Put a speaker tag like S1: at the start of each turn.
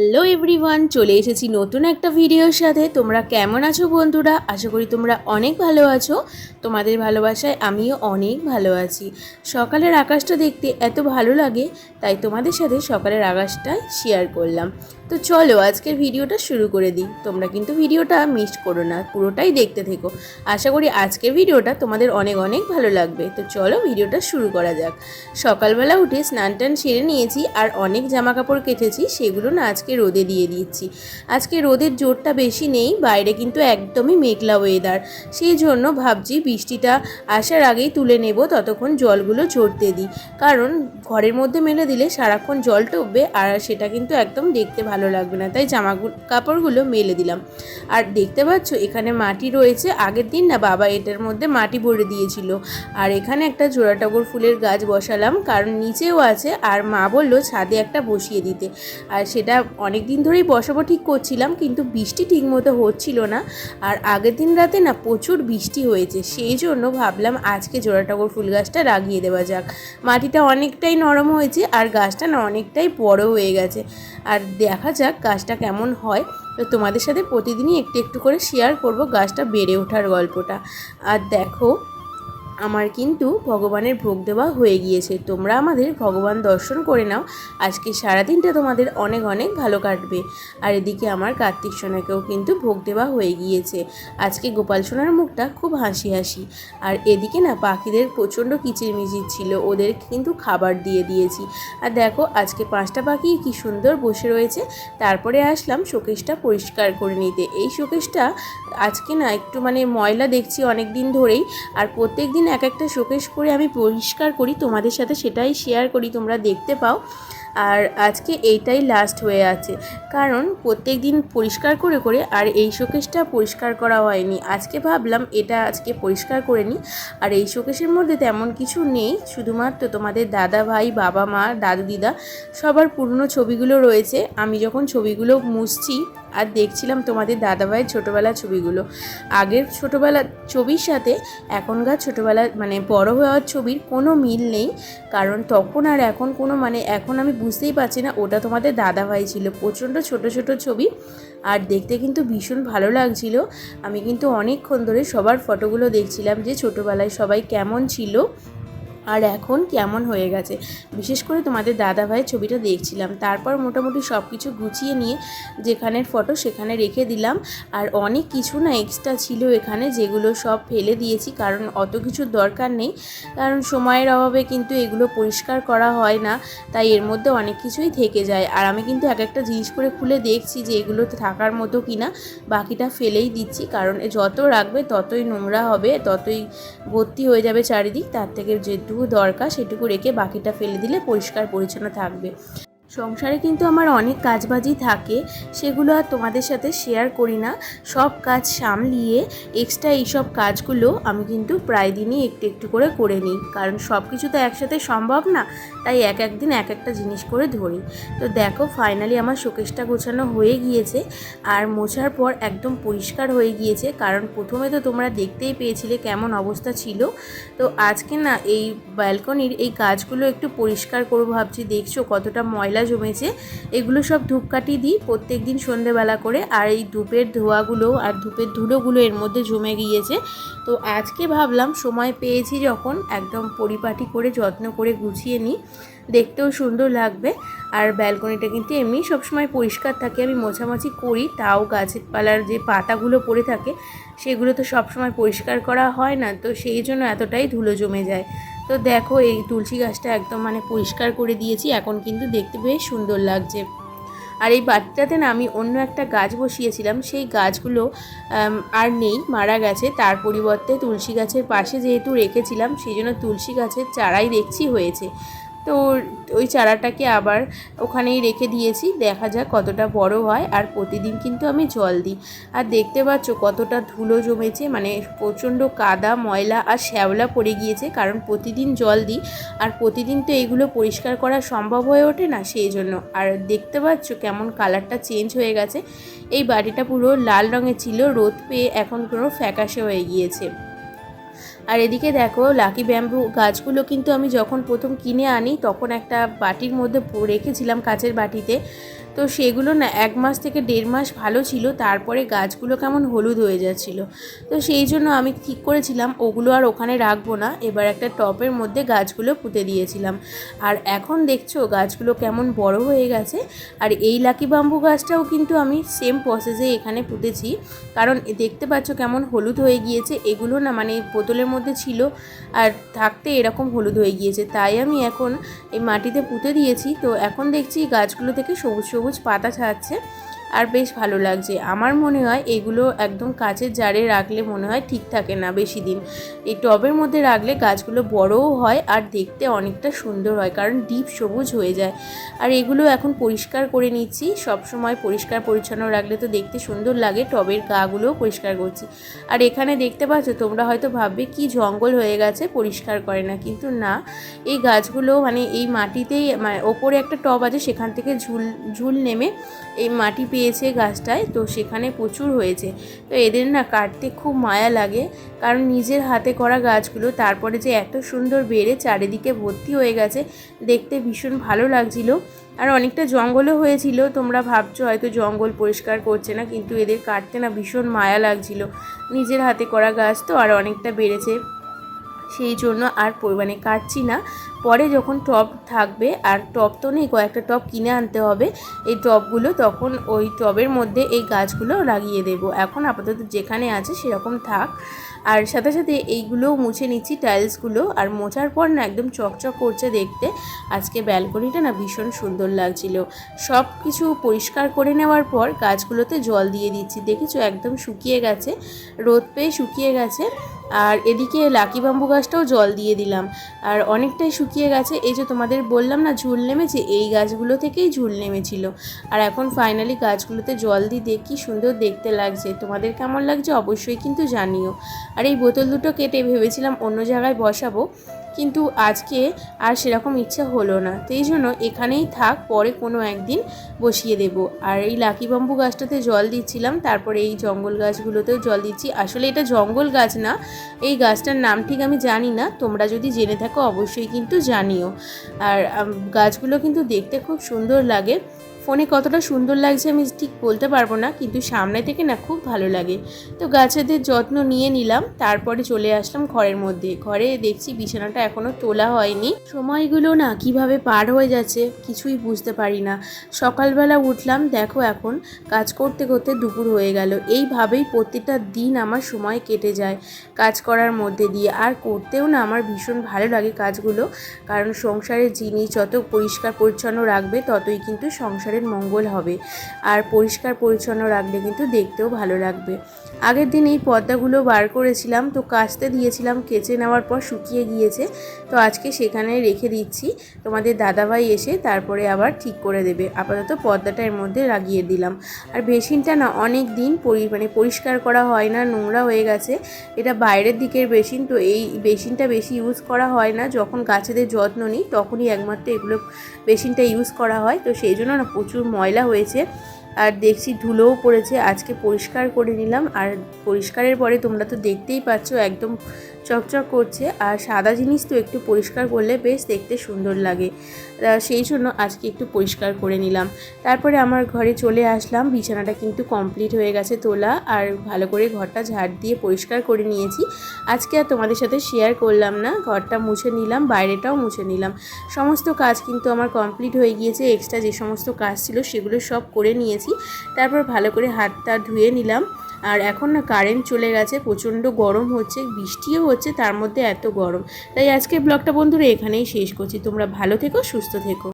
S1: Hello everyone, চলে এসেছি নতুন একটা ভিডিওর সাথে। তোমরা কেমন আছো বন্ধুরা? আশা করি তোমরা অনেক ভালো আছো। তোমাদের ভালোবাসায় আমিও অনেক ভালো আছি। সকালের আকাশটা দেখতে এত ভালো লাগে, তাই তোমাদের সাথে সকালের আকাশটা শেয়ার করলাম। তো চলো আজকের ভিডিওটা শুরু করে দিই। তোমরা কিন্তু ভিডিওটা মিস করো না, পুরোটাই দেখতে থেকো। আশা করি আজকের ভিডিওটা তোমাদের অনেক অনেক ভালো লাগবে। তো চলো ভিডিওটা শুরু করা যাক। সকালবেলা উঠে স্নান টান সেরে নিয়েছি আর অনেক জামা কাপড় কেটেছি, সেগুলো না আজকে রোদে দিয়ে দিচ্ছি। আজকে রোদের জোরটা বেশি নেই, বাইরে কিন্তু একদমই মেঘলা ওয়েদার সেই জন্য ভাবছি বৃষ্টিটা আসার আগেই তুলে নেব, ততক্ষণ জলগুলো ঝরতে দিই। কারণ ঘরের মধ্যে মেলে দিলে সারাক্ষণ জল টপবে আর সেটা কিন্তু একদম দেখতে ভালো লাগবে না। তাই জামা কাপড়গুলো মেলে দিলাম। আর দেখতে পাচ্ছ, এখানে মাটি রয়েছে। আগের দিন না বাবা এটার মধ্যে মাটি ভরে দিয়েছিল। আর এখানে একটা জোড়া টগর ফুলের গাছ বসালাম, কারণ নিচেও আছে। আর মা বলল, ছাদে একটা বসিয়ে দিতে। আর সেটা অনেক দিন ধরেই বসাবো ঠিক করছিলাম, কিন্তু বৃষ্টি ঠিক মতো হচ্ছিল না। আর আগের দিন রাতে না প্রচুর বৃষ্টি হয়েছে। সেই জন্য ভাবলাম, আজকে জোড়া টগর ফুল গাছটা লাগিয়ে দেওয়া যাক। মাটিটা অনেকটাই নরম হয়েছে, আর গাছটা না অনেকটাই বড় হয়ে গেছে। আর দেখা যাক গাছটা কেমন হয়। তো তোমাদের সাথে প্রতিদিনই একটু একটু করে শেয়ার করব গাছটা বেড়ে ওঠার গল্পটা। আর দেখো আমার কিন্তু ভগবানের ভোগ দেওয়া হয়ে গিয়েছে। তোমরা আমাদের ভগবান দর্শন করে নাও। আজকে সারাদিনটা তোমাদের অনেক অনেক ভালো কাটবে। আর এদিকে আমার কার্তিক সোনাকেও কিন্তু ভোগ দেওয়া হয়ে গিয়েছে। আজকে গোপাল সোনার মুখটা খুব হাসি হাসি। আর এদিকে না পাখিদের প্রচণ্ড কিচিরমিচির ছিল। ওদের কিন্তু খাবার দিয়ে দিয়েছি। আর দেখো আজকে পাঁচটা পাখি কি সুন্দর বসে রয়েছে। তারপরে আসলাম শোকেশটা পরিষ্কার করে নিতে। এই শোকেশটা আজকে না একটু মানে ময়লা দেখছি অনেক দিন ধরেই। আর প্রত্যেক দিন এক একটা শোকেশ করে আমি পরিষ্কার করি, তোমাদের সাথে সেটাই শেয়ার করি, তোমরা দেখতে পাও। আর আজকে এইটাই লাস্ট হয়ে আছে। কারণ প্রত্যেক দিন পরিষ্কার করে করে আর এই শোকেশটা পরিষ্কার করা হয়নি। আজকে ভাবলাম এটা আজকে পরিষ্কার করে নিই। আর এই শোকেশের মধ্যে তেমন কিছু নেই। শুধুমাত্র তোমাদের দাদা ভাই, বাবা মা, দাদু দিদা সবার পুরনো ছবিগুলো রয়েছে। আমি যখন ছবিগুলো মুছছি আর দেখছিলাম তোমাদের দাদাভাইয়ের ছোটোবেলার ছবিগুলো। আগের ছোটোবেলার ছবির সাথে এখনকার ছোটোবেলার মানে বড় হওয়ার ছবির কোনো মিল নেই। কারণ তখন আর এখন কোনো মানে এখন আমি বুঝতেই পারছি না, ওটা তোমাদের দাদাভাই ছিল। প্রচণ্ড ছোট ছোট ছবি। আর দেখতে কিন্তু ভীষণ ভালো লাগছিল। আমি কিন্তু অনেকক্ষণ ধরে সবার ফটোগুলো দেখছিলাম যে ছোটোবেলায় সবাই কেমন ছিল। আর এখন কেমন হয়ে গেছে? বিশেষ করে তোমাদের দাদা ভাইয়ের ছবিটা দেখছিলাম। তারপর মোটামুটি সব কিছু গুছিয়ে নিয়ে যেখানের ফটো সেখানে রেখে দিলাম। আর অনেক কিছু না এক্সট্রা ছিল এখানে যেগুলো সব ফেলে দিয়েছি, কারণ অত কিছুর দরকার নেই। কারণ সময়ের অভাবে কিন্তু এগুলো পরিষ্কার করা হয় না, তাই এর মধ্যে অনেক কিছুই থেকে যায়। আর আমি কিন্তু এক একটা জিনিস করে খুলে দেখছি যে এগুলো থাকার মতো কি না বাকিটা ফেলেই দিচ্ছি। কারণ যত রাখবে ততই নোংরা হবে, ততই ভর্তি হয়ে যাবে চারিদিক। তার থেকে যেটুকু দরকার সেটুকু রেখে বাকিটা ফেলে দিলে পরিষ্কার পরিচ্ছন্ন থাকবে। সংসারে কিন্তু আমার অনেক কাজবাজি থাকে, সেগুলো আর তোমাদের সাথে শেয়ার করি না। সব কাজ সামলিয়ে এক্সট্রা এইসব কাজগুলো আমি কিন্তু প্রায় দিনই একটু একটু করে করে নিই। কারণ সব কিছু তো একসাথে সম্ভব না, তাই এক একদিন এক একটা জিনিস করে ধরি। তো দেখো ফাইনালি আমার শোকেশটা গোছানো হয়ে গিয়েছে আর মোছার পর একদম পরিষ্কার হয়ে গিয়েছে। কারণ প্রথমে তো তোমরা দেখতেই পেয়েছিলে কেমন অবস্থা ছিল। তো আজকে না এই ব্যালকনির এই কাজগুলো একটু পরিষ্কার করব ভাবছি। দেখছ কতটা ময়লা ময়লা জমেছে, এগুলো সব ধূপকাঠি দিই প্রত্যেক দিন সন্ধেবেলা করে। আর এই ধূপের ধোয়াগুলো আর ধূপের ধুলোগুলো এর মধ্যে জমে গিয়েছে। তো আজকে ভাবলাম সময় পেয়েছি যখন একদম পরিপাটি করে, যত্ন করে গুছিয়ে নিই। দেখতেও সুন্দর লাগবে। আর ব্যালকনিটা কিন্তু এমনি সবসময় পরিষ্কার থাকে, আমি মোছামাছি করি। তাও গাছের পালার যে পাতাগুলো পড়ে থাকে, সেগুলো তো সবসময় পরিষ্কার করা হয় না। তো সেই জন্য এতটাই ধুলো জমে যায়। তো দেখো এই তুলসী গাছটা একদম মানে পরিষ্কার করে দিয়েছি, এখন কিন্তু দেখতে বেশ সুন্দর লাগছে। আর এই বাটিটাতে না আমি অন্য একটা গাছ বসিয়েছিলাম, সেই গাছগুলো আর নেই, মারা গেছে। তার পরিবর্তে তুলসী গাছের পাশে যেহেতু রেখেছিলাম, সেই জন্য তুলসী গাছের চারাই দেখছি হয়েছে। তো ওই চারাটাকে আবার ওখানেই রেখে দিয়েছি। দেখা যাক কতটা বড় হয় আর প্রতিদিন কিন্তু আমি জল দিই। আর দেখতে পাচ্ছ কতটা ধুলো জমেছে মানে প্রচণ্ড কাদা, ময়লা আর শ্যাওলা পড়ে গিয়েছে, কারণ প্রতিদিন জল দিই। আর প্রতিদিন তো এগুলো পরিষ্কার করা সম্ভব হয়ে ওঠে না সেই জন্য আর দেখতে পাচ্ছ কেমন কালারটা চেঞ্জ হয়ে গেছে। এই বাড়িটা পুরো লাল রঙের ছিল, রোদ পেয়ে এখন পুরো ফ্যাকাশে হয়ে গিয়েছে। আর এদিকে দেখো লাকি ব্যাম্বু গাছগুলো কিন্তু আমি যখন প্রথম কিনে আনি, তখন একটা বাটির মধ্যে রেখেছিলাম কাচের বাটিতে। তো সেগুলো না এক মাস থেকে দেড় মাস ভালো ছিল, তারপরে গাছগুলো কেমন হলুদ হয়ে যাচ্ছিল। তো সেই জন্য আমি ঠিক করেছিলাম, ওগুলো আর ওখানে রাখব না, এবার একটা টপের মধ্যে গাছগুলো পুঁতে দিয়েছিলাম। আর এখন দেখছ, গাছগুলো কেমন বড় হয়ে গেছে, আর এই লাকি বাম্বু গাছটাও কিন্তু আমি সেম প্রসেসে এখানে পুঁতেছি। কারণ দেখতে পাচ্ছ কেমন হলুদ হয়ে গিয়েছে, এগুলো না মানে বোতলের মধ্যে ছিল আর থাকতে এরকম হলুদ হয়ে গিয়েছে। তাই আমি এখন এই মাটিতে পুঁতে দিয়েছি। তো এখন দেখছি গাছগুলো থেকে সবুজ সবুজ পাতা ছাড়ছে। আর বেশ ভালো লাগছে। আমার মনে হয় এগুলো একদম কাচের জারে রাখলে মনে হয় ঠিক থাকে না বেশি দিন। এই টবের মধ্যে রাখলে গাছগুলো বড়ও হয় আর দেখতে অনেকটা সুন্দর হয়, কারণ ডিপ সবুজ হয়ে যায়। আর এগুলো এখন পরিষ্কার করে নিচ্ছি। সব সময় পরিষ্কার পরিচ্ছন্ন রাখলে তো দেখতে সুন্দর লাগে, টবের গাগুলোও পরিষ্কার করছি। আর এখানে দেখতে পাচ্ছ, তোমরা হয়তো ভাববে কি জঙ্গল হয়ে গেছে, পরিষ্কার করে না। কিন্তু না, এই গাছগুলো মানে এই মাটিতেই মানে ওপরে একটা টব আছে, সেখান থেকে ঝুল ঝুল নেমে এই মাটি পেয়েছে গাছটায়, তো সেখানে প্রচুর হয়েছে। তো এদের না কাটতে খুব মায়া লাগে, কারণ নিজের হাতে করা গাছগুলো, তারপরে যে এত সুন্দর বেড়ে চারিদিকে ভর্তি হয়ে গেছে, দেখতে ভীষণ ভালো লাগছিল। আর অনেকটা জঙ্গলও হয়েছিল, তোমরা ভাবছ হয়তো জঙ্গল পরিষ্কার করছে না, কিন্তু এদের কাটতে না ভীষণ মায়া লাগছিল। নিজের হাতে করা গাছ তো আর অনেকটা বেড়েছে, সেই জন্য আর মানে কাটছি না। পরে যখন টব থাকবে, আর টব তো নেই, কয়েকটা টব কিনে আনতে হবে, এই টবগুলো তখন ওই টবের মধ্যে এই গাছগুলো লাগিয়ে দেবো। এখন আপাতত যেখানে আছে সেরকম থাক। আর সাথে সাথে এইগুলোও মুছে নিচ্ছি টাইলসগুলো, আর মোছার পর না একদম চকচক করছে দেখতে। আজকে ব্যালকনিটা না ভীষণ সুন্দর লাগছিল। সব কিছু পরিষ্কার করে নেওয়ার পর গাছগুলোতে জল দিয়ে দিচ্ছি। দেখেছ? একদম শুকিয়ে গেছে, রোদ পেয়ে শুকিয়ে গেছে। আর এদিকে লাকি বাম্বু গাছটাও জল দিয়ে দিলাম। আর অনেকটাই শুকিয়ে গেছে। এই যে তোমাদের বললাম না, ঝুল নেমেছে, এই গাছগুলো থেকেই ঝুল নেমেছিল। আর এখন ফাইনালি গাছগুলোতে জল দিয়ে দেখি সুন্দর দেখতে লাগছে। তোমাদের কেমন লাগছে অবশ্যই কিন্তু জানিও। আর এই বোতল দুটো কেটে ভেবেছিলাম অন্য জায়গায় বসাবো। কিন্তু আজকে আর সেরকম ইচ্ছা হলো না। এই জন্য এখানেই থাক, পরে কোনো একদিন বসিয়ে দেব। আর এই লাকি বাম্বু গাছটাতে জল দিচ্ছিলাম, তারপরে এই জঙ্গল গাছগুলোতেও জল দিচ্ছি। আসলে এটা জঙ্গল গাছ না, এই গাছটার নাম ঠিক আমি জানি না। তোমরা যদি জেনে থাকো, অবশ্যই কিন্তু জানিও। আর গাছগুলো কিন্তু দেখতে খুব সুন্দর লাগে। ফোনে কতটা সুন্দর লাগছে আমি ঠিক বলতে পারব না, কিন্তু সামনে থেকে না খুব ভালো লাগে। তো গাছেদের যত্ন নিয়ে নিলাম, তারপরে চলে আসলাম ঘরের মধ্যে। ঘরে দেখছি বিছানাটা এখনও তোলা হয়নি। সময়গুলো না কীভাবে পার হয়ে যাচ্ছে কিছুই বুঝতে পারি না। সকালবেলা উঠলাম, দেখো এখন কাজ করতে করতে দুপুর হয়ে গেল। এইভাবেই প্রত্যেকটা দিন আমার সময় কেটে যায় কাজ করার মধ্যে দিয়ে। আর করতেও না আমার ভীষণ ভালো লাগে কাজগুলো, কারণ সংসারের জিনিস যত পরিষ্কার পরিচ্ছন্ন রাখবে ততই কিন্তু সংসারের মঙ্গল হবে। আর পরিষ্কার পরিচ্ছন্ন রাখলে কিন্তু দেখতেও ভালো লাগবে। আগের দিন এই পর্দাগুলো বার করেছিলাম, তো কাচতে দিয়েছিলাম, কেচে নেওয়ার পর শুকিয়ে গিয়েছে। তো আজকে সেখানে রেখে দিচ্ছি। তোমাদের দাদাভাই এসে তারপরে আবার ঠিক করে দেবে। আপাতত পর্দাটা এর মধ্যে লাগিয়ে দিলাম। আর বেসিনটা না অনেক দিন মানে পরিষ্কার করা হয় না, নোংরা হয়ে গেছে। এটা বাইরের দিকের বেসিন, তো এই বেসিনটা বেশি ইউজ করা হয় না। যখন গাছেদের যত্ন নিই, তখনই একমাত্র এগুলো বেসিনটা ইউজ করা হয়। তো সেই জন্য না প্রচুর ময়লা হয়েছে। আর দেখছি ধুলোও পড়েছে, আজকে পরিষ্কার করে নিলাম। আর পরিষ্কারের পরে তোমরা তো দেখতেই পাচ্ছ, একদম চকচক করছে। আর সাদা জিনিস তো একটু পরিষ্কার করলে বেশ দেখতে সুন্দর লাগে। সেই জন্য আজকে একটু পরিষ্কার করে নিলাম। তারপরে আমার ঘরে চলে আসলাম, বিছানাটা কিন্তু কমপ্লিট হয়ে গেছে তোলা। আর ভালো করে ঘরটা ঝাড় দিয়ে পরিষ্কার করে নিয়েছি। আজকে আর তোমাদের সাথে শেয়ার করলাম না, ঘরটা মুছে নিলাম, বাইরেটাও মুছে নিলাম। সমস্ত কাজ কিন্তু আমার কমপ্লিট হয়ে গিয়েছে এক্সট্রা যে সমস্ত কাজ ছিল সেগুলো সব করে নিয়েছি তারপর ভালো করে হাত হাতটা ধুয়ে নিলাম। আর এখন না কারেন্ট চলে গেছে, প্রচণ্ড গরম হচ্ছে, বৃষ্টিও হচ্ছে, তার মধ্যে এত গরম। তাই আজকে ব্লগটা বন্ধুরা এখানেই শেষ করছি। তোমরা ভালো থেকো, সুস্থ থেকো।